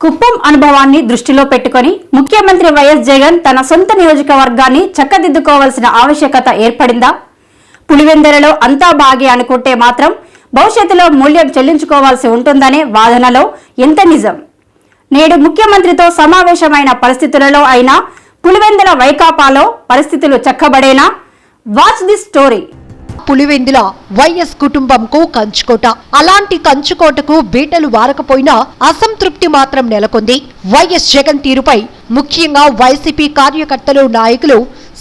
కుప్పం అనుభవాన్ని దృష్టిలో పెట్టుకొని ముఖ్యమంత్రి వైఎస్ జగన్ తన సొంత నియోజకవర్గాన్ని చక్కదిద్దుకోవాల్సిన ఆవశ్యకత ఏర్పడిందా? పులివెందలలో అంతా బాగే అనుకుంటే మాత్రం భవిష్యత్తులో మూల్యం చెల్లించుకోవాల్సి ఉంటుందనే వాదనలో ఎంత నిజం? నేడు ముఖ్యమంత్రితో సమావేశమైన పరిస్థితులలో అయినా పులివెందుల వైకాపాలో పరిస్థితులు చక్కబడేనా? Watch this story. Pulivendula YS కుటుంబంకు కంచుకోట. అలాంటి కంచుకోటకు బీటలు వారకపోయినా అసంతృప్తి మాత్రం నెలకొంది. వైఎస్ జగన్ తీరుపై ముఖ్యంగా వైసీపీ కార్యకర్తలు నాయకులు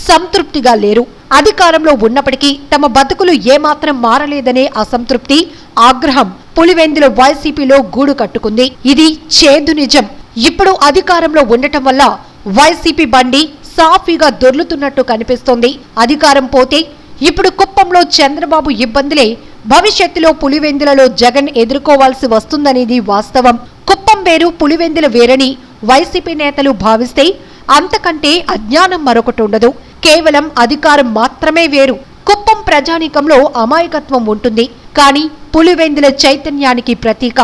సంతృప్తిగా లేరు. అధికారంలో ఉన్నప్పటికీ తమ బతుకులు ఏమాత్రం మారలేదనే అసంతృప్తి ఆగ్రహం పులివెందుల వైసీపీలో గూడు కట్టుకుంది. ఇది చేదు నిజం. ఇప్పుడు అధికారంలో ఉండటం వల్ల వైసీపీ బండి సాఫీగా దొర్లుతున్నట్టు కనిపిస్తోంది. అధికారం పోతే ఇప్పుడు కుప్పంలో చంద్రబాబు ఇబ్బందులే. భవిష్యత్తులో పులివెందులలో జగన్ ఎదుర్కోవాల్సి వస్తుందనేది వాస్తవం. కుప్పం వేరు పులివెందుల వేరని వైసీపీ నేతలు భావిస్తే అంతకంటే అజ్ఞానం మరొకటి ఉండదు. కేవలం అధికారం మాత్రమే వేరు. కుప్పం ప్రజానీకంలో అమాయకత్వం ఉంటుంది. కానీ పులివెందుల చైతన్యానికి ప్రతీక.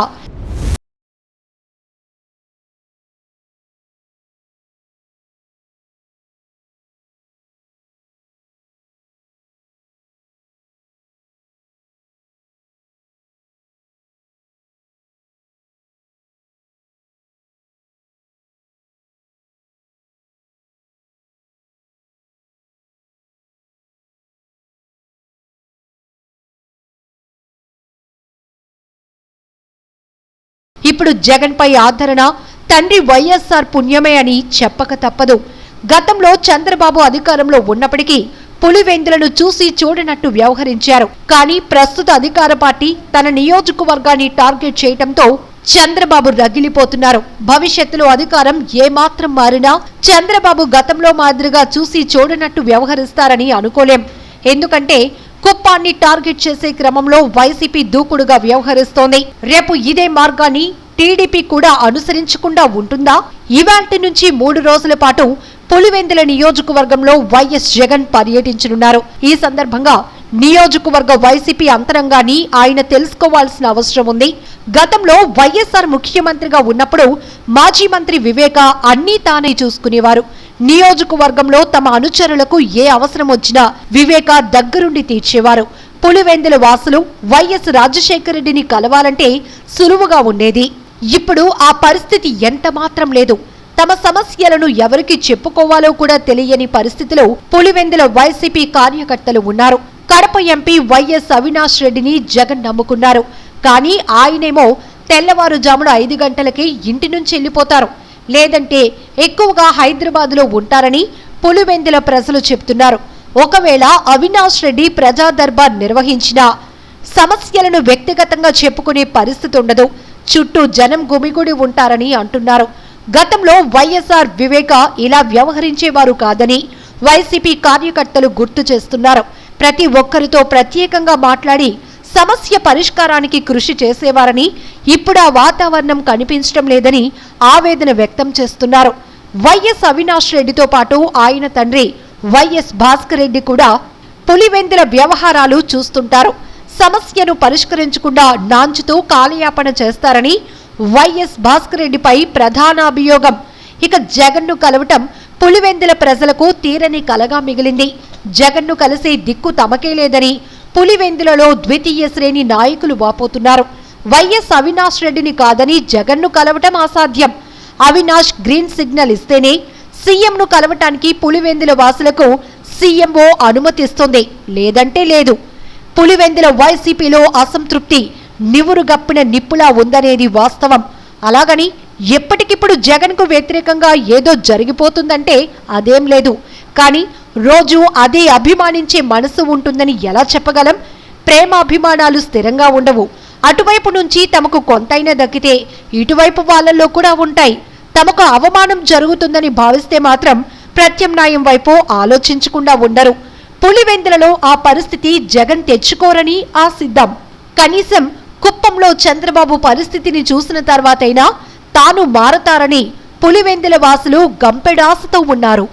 ఇప్పుడు జగన్ పై ఆదరణ తండ్రి వైఎస్ఆర్ పుణ్యమే అని చెప్పక తప్పదు. గతంలో చంద్రబాబు అధికారంలో ఉన్నప్పటికీ పులివెందులను చూసి చూడనట్టు వ్యవహరించారు. కానీ ప్రస్తుత అధికార పార్టీ తన నియోజకవర్గాన్ని టార్గెట్ చేయటంతో చంద్రబాబు రగిలిపోతున్నారు. భవిష్యత్తులో అధికారం ఏమాత్రం మారినా చంద్రబాబు గతంలో మాదిరిగా చూసి చూడనట్టు వ్యవహరిస్తారని అనుకోలేం. ఎందుకంటే కుప్పాన్ని టార్గెట్ చేసే క్రమంలో వైసీపీ దూకుడుగా వ్యవహరిస్తోంది. రేపు ఇదే మార్గాన్ని టీడీపీ కూడా అనుసరించకుండా ఉంటుందా? ఇవాల్టి నుంచి మూడు రోజుల పాటు పులివెందుల నియోజకవర్గంలో వైఎస్ జగన్ పర్యటించనున్నారు. ఈ సందర్భంగా నియోజకవర్గ వైసీపీ అంతరంగాన్ని ఆయన తెలుసుకోవాల్సిన అవసరం ఉంది. గతంలో వైఎస్ఆర్ ముఖ్యమంత్రిగా ఉన్నప్పుడు మాజీ మంత్రి వివేక అన్నీ తానే చూసుకునేవారు. నియోజకవర్గంలో తమ అనుచరులకు ఏ అవసరం వచ్చినా వివేక దగ్గరుండి తీర్చేవారు. పులివెందుల వాసులు వైఎస్ రాజశేఖర రెడ్డిని కలవాలంటే సులువుగా ఉండేది. ఇప్పుడు ఆ పరిస్థితి ఎంత మాత్రం లేదు. తమ సమస్యలను ఎవరికి చెప్పుకోవాలో కూడా తెలియని పరిస్థితిలో పులివెందుల వైసీపీ కార్యకర్తలు ఉన్నారు. కడప ఎంపీ వైఎస్ అవినాష్ రెడ్డిని జగన్ నమ్ముకున్నారు. కానీ ఆయనేమో తెల్లవారుజామున ఐదు గంటలకే ఇంటి నుంచి వెళ్ళిపోతారు. లేదంటే ఎక్కువగా హైదరాబాద్లో ఉంటారని పులివెందుల ప్రజలు చెప్తున్నారు. ఒకవేళ అవినాష్ రెడ్డి ప్రజా దర్బార్ నిర్వహించినా సమస్యలను వ్యక్తిగతంగా చెప్పుకునే పరిస్థితి ఉండదు. చుట్టూ జనం గుమిగుడి ఉంటారని అంటున్నారు. గతంలో వైఎస్ఆర్ వివేక ఇలా వ్యవహరించేవారు కాదని వైసీపీ కార్యకర్తలు గుర్తు చేస్తున్నారు. ప్రతి ఒక్కరితో ప్రత్యేకంగా మాట్లాడి సమస్య పరిష్కారానికి కృషి చేసేవారని ఇప్పుడు ఆ వాతావరణం కనిపించడం లేదని ఆవేదన వ్యక్తం చేస్తున్నారు. వైఎస్ అవినాష్ రెడ్డితో పాటు ఆయన తండ్రి వైఎస్ భాస్కర్ రెడ్డి కూడా పులివెందుల వ్యవహారాలు చూస్తుంటారు. సమస్యను పరిష్కరించకుండా నాంచుతూ కాలయాపన చేస్తారని వైఎస్ భాస్కర్ రెడ్డిపై ప్రధాన అభియోగం. ఇక జగన్ను కలవటం పులివెందుల ప్రజలకు తీరని కలగా మిగిలింది. జగన్ను కలిసే దిక్కు తమకే లేదని పులివెందులలో ద్వితీయ శ్రేణి నాయకులు వాపోతున్నారు. వైఎస్ అవినాష్ రెడ్డిని కాదని జగన్ను కలవటం అసాధ్యం. అవినాష్ గ్రీన్ సిగ్నల్ ఇస్తేనే సీఎంను కలవటానికి పులివెందుల వాసులకు సీఎంఓ అనుమతిస్తుంది. లేదంటే లేదు. పులివెందుల వైసీపీలో అసంతృప్తి నివురుగప్పిన నిప్పులా ఉందనేది వాస్తవం. అలాగని ఎప్పటికిప్పుడు జగన్కు వ్యతిరేకంగా ఏదో జరిగిపోతుందంటే అదేం లేదు. కానీ రోజు అదే అభిమానించే మనసు ఉంటుందని ఎలా చెప్పగలం? ప్రేమాభిమానాలు స్థిరంగా ఉండవు. అటువైపు నుంచి తమకు కొంతైనా దక్కితే ఇటువైపు వాళ్ళల్లో కూడా ఉంటాయి. తమకు అవమానం జరుగుతుందని భావిస్తే మాత్రం ప్రత్యామ్నాయం వైపు ఆలోచించకుండా ఉండరు. పులివెందులలో ఆ పరిస్థితి జగన్ తెచ్చుకోరని ఆశిద్దాం కనీసం కుప్పంలో చంద్రబాబు పరిస్థితిని చూసిన తర్వాతైనా తాను మారతారని పులివెందుల వాసులు గంపెడాసతో ఉన్నారు.